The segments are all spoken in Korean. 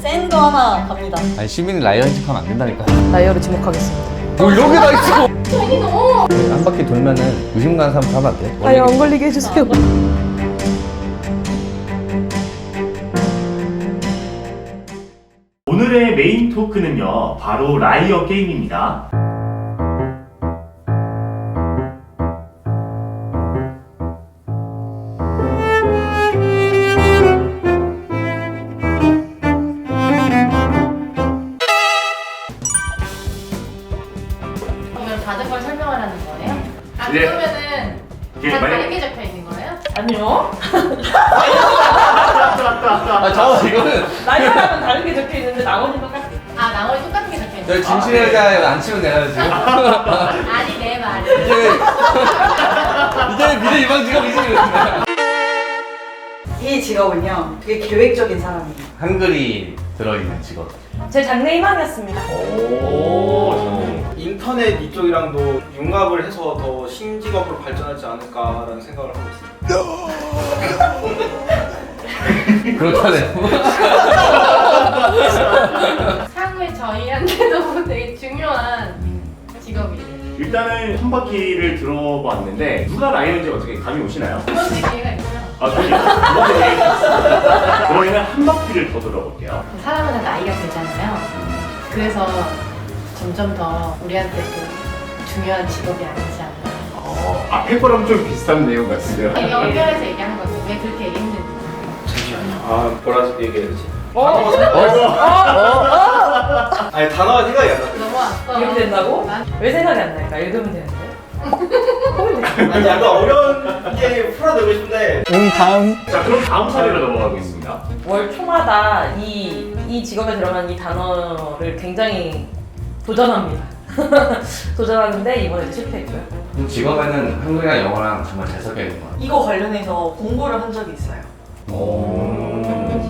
센 거 하나 갑니다. 아니 시민이 라이언 틱하면 안 된다니까 나이어를 지목하겠습니다. 뭐 이런 게다 있어 한 바퀴 돌면은 의심 가는 사람 하면 안 돼? 아예 안 걸리게 해주세요. 오늘의 메인 토크는요, 바로 라이어 게임입니다. 아 네. 그러면은 이게 다 만약 다르게 적혀 있는 거예요? 아니요. 아 잠깐만 이거는 나이어랑은 다르게 적혀 있는데 나머지는 똑같아. 아 나머지 똑같은 게 적혀 있는 거예요? 진실회가 안 치면 되나요 지금? 아니 내 말이 이게 이게 미래 유방 직업이지 이 직업은요, 되게 계획적인 사람이에요. 한글이 들어있는 직업 제 장래 희망이었습니다. 오, 인터넷 이쪽이랑도 융합을 해서 더 신직업으로 발전하지 않을까라는 생각을 하고 있습니다. 그렇다네 향후에 저희한테도 되게 중요한 직업이에요 일단은 한 바퀴를 들어봤는데 누가 라이언인지 어떻게 감이 오시나요? 두 번째 기회가 있죠 아, 저기 두 번째 얘기했습니다. 그러면 한 바퀴를 더 돌아볼게요. 사람마다 나이가 되잖아요 그래서 점점 더 우리한테 그 중요한 직업이 아니지 않나 어, 앞에 거랑 좀 비슷한 내용 같은데요. 연결해서 얘기하는 거죠 왜 그렇게 얘기했는지 잠시만요. 아, 뭐라 얘기해야지? 어? 단어가 생각이 아니, 단어가 생각이 안 나. 넘어왔어 이렇게 된다고? 난왜 생각이 안 날까? 읽으면 되는데. 아니, 약간 어려운 게 풀어내고 싶은데 자, 그럼 다음 사례로 넘어가겠습니다. 월 초마다 이, 이 직업에 들어간 이 단어를 굉장히 도전합니다. 도전하는데 이번에 실패했고요. 직업에는 한글이랑 영어랑 정말 잘 섞여 있는 것 같아 이거 관련해서 공부를 한 적이 있어요.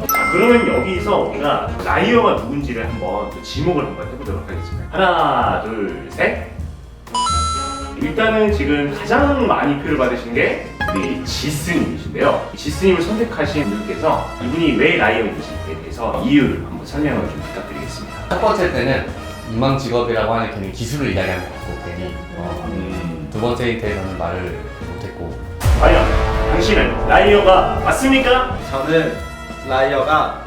자, 그러면 여기서 우리가 라이어가 누군지를 한번 또 지목을 한번 해보도록 하겠습니다. 하나, 둘, 셋. 일단은 지금 가장 많이 표를 받으신 게 우리 지스님이신데요. 지스님을 선택하신 분들께서 이분이 왜 라이어인지에 대해서 이유를 한번 설명을 좀 부탁드리겠습니다. 첫 번째 때는 유망 직업이라고 하는 괜히 기술을 이야기하는 것 같고 괜히 어, 음, 두 번째 때에서는 말을 못했고 과연 당신은 라이어가 맞습니까? 저는 라이어가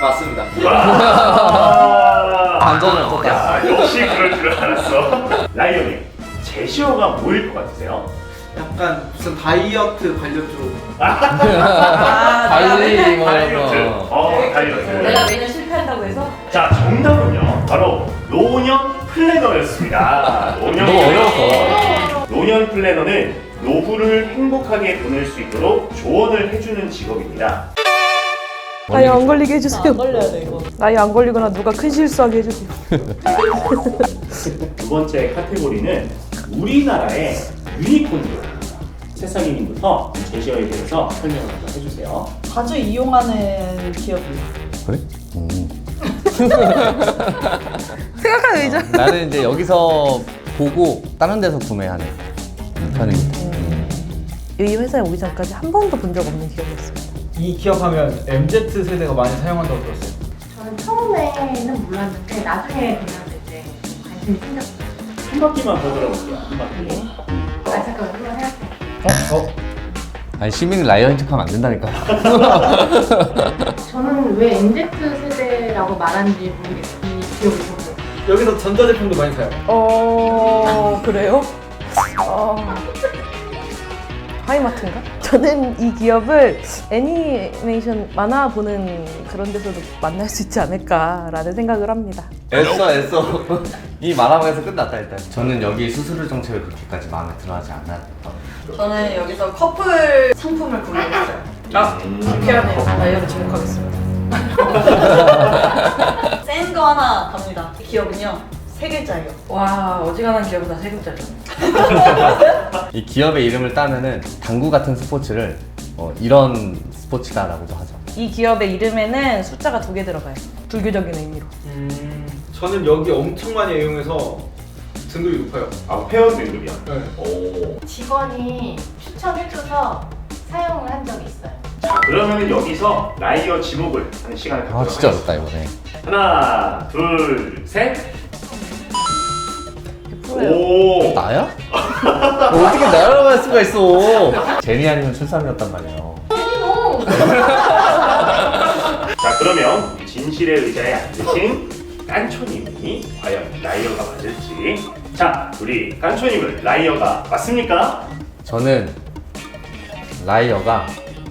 맞습니다. 와. 반전을 얻었다. 야, 역시 그럴 줄 알았어. 라이언님, 제시어가 뭐일 것 같으세요? 약간 무슨 다이어트 관련 쪽 아, 달리 뭐 다이어트. 어, 다이어트. 내가 매년 실패 한다고 해서 자, 정답은요. 바로 노년 플래너였습니다. 노년 너무 플래너. 어려웠어. 노년 플래너는 노후를 행복하게 보낼 수 있도록 조언을 해주는 직업입니다. 나이 안 걸리게 해주세요. 안 걸려야 돼, 이거. 나이 안 걸리거나 누가 큰 실수하게 해주세요. 두 번째 카테고리는 우리나라의 유니콘들. 새싹이님부터 제시어에 대해서 설명을 한번 해주세요. 자주 이용하는 기업이에요. 그래? 음. 생각하는 의자. 나는 이제 여기서 보고 다른 데서 구매하는 편이고 이 회사에 오기 전까지 한 번도 본 적 없는 기업이었습니다. 이 기억하면 MZ 세대가 많이 사용한다고 들었어요. 저는 처음에는 몰랐는데 나중에 대학생 때 관심이 생겼어요 한 바퀴만 더 돌아볼게요. 한 바퀴. 아 잠깐만 한번 해볼게요 아니 시민이 라이언 틱하면 안 된다니까 저는 왜 MZ 세대 라고 말하는지 모르겠어요. 이 보고. 여기서 전자제품도 많이 사요. 어 그래요? 어... 하이마트인가? 저는 이 기업을 애니메이션 만화 보는 그런 데서도 만날 수 있지 않을까라는 생각을 합니다. 애써 애써 이 말하면서 끝났다 일단 저는 여기 수수료 정책을 그렇게까지 마음에 들어하지 않았던 저는 여기서 커플 상품을 구매했어요. 아, 음. 불쾌하네요. 나이어를 지목하겠습니다. 센 거 하나 갑니다. 이 기업은요, 세 글자예요. 와, 어지간한 기업은 다세 글자죠. 이 기업의 이름을 따면은 당구 같은 스포츠를 어, 이런 스포츠다라고도 하죠 이 기업의 이름에는 숫자가 두 개 들어가요. 불교적인 의미로. 음, 저는 여기 엄청 많이 이용해서 등급이 높아요. 아, 회원 등급이요? 네. 오. 직원이 추천해줘서 사용을 한 적이 있어요. 자, 그러면은 여기서 라이어 지목을 하는 시간을 아 갖도록 진짜 하겠습니다. 어렵다 이번에. 하나, 둘, 셋. 오. 나야? 너 어떻게 나라고 할 수가 있어? 제니 아니면 출삼이었단 말이에요. 자 그러면 진실의 의자에 앉으신 깐초님이 과연 라이어가 맞을지 자 우리 깐초님은 라이어가 맞습니까? 저는 라이어가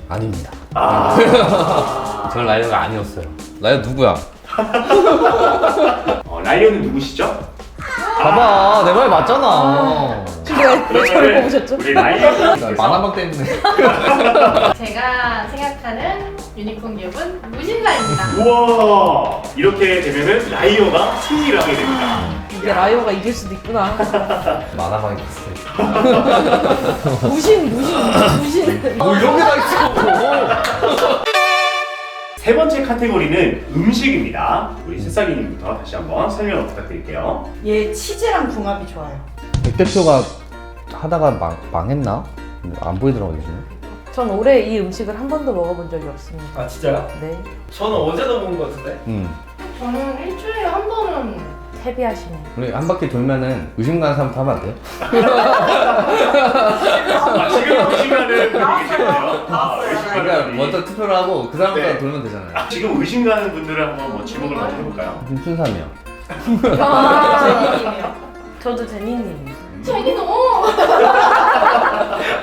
아닙니다. 아 저는 라이어가 아니었어요. 라이어 누구야? 어, 라이어는 누구시죠? 봐봐 내 말 맞잖아. 왜 저를 뽑으셨죠? 우리 라이어 만화방 때문에. 제가 생각하는 유니콘 기업은 무신사입니다. 우와 이렇게 되면은 라이어가 승리를 하게 됩니다 이게 라이어가 이길 수도 있구나. 만화방이 비슷해. 무신, 무신, 무신. 뭐 이런 게 다 있어. 세 번째 카테고리는 음식입니다 우리 새싹이님부터 다시 한번 설명 부탁드릴게요 얘 치즈랑 궁합이 좋아요. 백 대표가 하다가 망, 망했나? 안 보이더라고 요즘에. 전 올해 이 음식을 한 번도 먹어본 적이 없습니다. 아 진짜요? 네. 저는 어제도 먹은 것 같은데. 응. 저는 일주일에 한 번은 헤비하시네. 우리 한 바퀴 돌면은 의심 가는 사람부터 하면 안 돼요? 아 지금 의심하는 분이 계시네요 아 의심하는 그러니까 먼저 투표를 하고 그 사람부터 네. 돌면 되잖아요. 아, 지금 의심 가는 분들을 한번 뭐 지목을 먼저 해볼까요? 순삼이요. 제니님이요. 저도 제니님. 제니도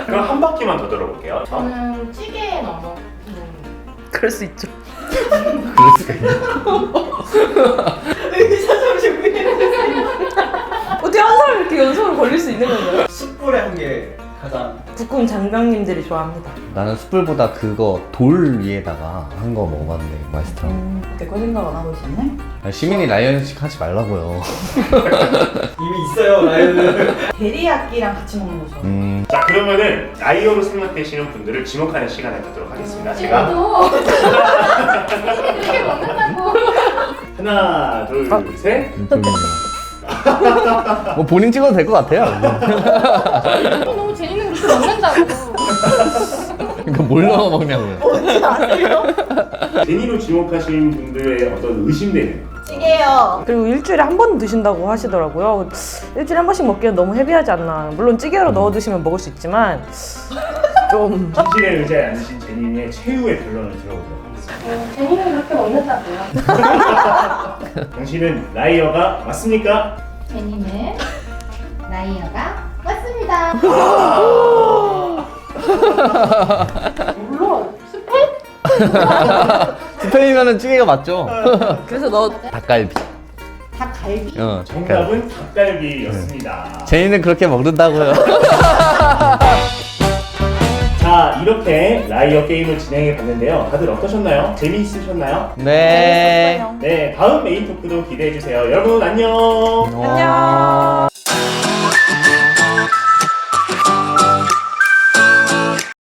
그럼 한 바퀴만 더 돌아볼게요. 저는 찌개에 넣어. 그럴 수 있죠. 그럴 수가 있네. 의사 어떻게 한 사람이 이렇게 연속으로 걸릴 수 있는 건가요? 숯불에 한 게 가장 북궁 장병님들이 좋아합니다. 나는 숯불보다 그거 돌 위에다가 한 거 먹어봤는데 맛있더라고. 내거 생각 안 하고 있었네. 시민이 라이언식 하지 말라고요. 이미 있어요 라이언은. 데리야끼랑 같이 먹는 거 좋아해요. 음, 자 그러면은 라이어로 생각되시는 분들을 지목하는 시간을 갖도록 하겠습니다. 제가 제니도 이렇게 먹는다고. 하나, 둘, 셋. 뭐 본인 찍어도 될 것 같아요. 너무 재밌는 그렇게 먹는다고. 그러니까 뭘 넣어 먹냐고요. 뭔지 아세요? 제니로 지목하신 분들의 어떤 의심되는 찌개요. 그리고 일주일에 한 번 드신다고 하시더라고요. 일주일에 한 번씩 먹기엔 너무 헤비하지 않나. 물론 찌개로 넣어 드시면 먹을 수 있지만 좀 진실의 의자에 앉으신 제니의 최후의 변론을 들어보도록. 어, 재니는 그렇게 먹는다고요. 당신은 라이어가 맞습니까? 제니는 라이어가 맞습니다. 물론 스펙 스페인이면은 찌개가 맞죠? 그래서 너 닭갈비. 닭갈비. 어, 닭갈비. 정답은 닭갈비였습니다. 제니는 그렇게 먹는다고요. 자 이렇게 라이어 게임을 진행해 봤는데요. 다들 어떠셨나요? 재미있으셨나요? 네. 네 다음 메인 토크도 기대해 주세요. 여러분 안녕. 안녕.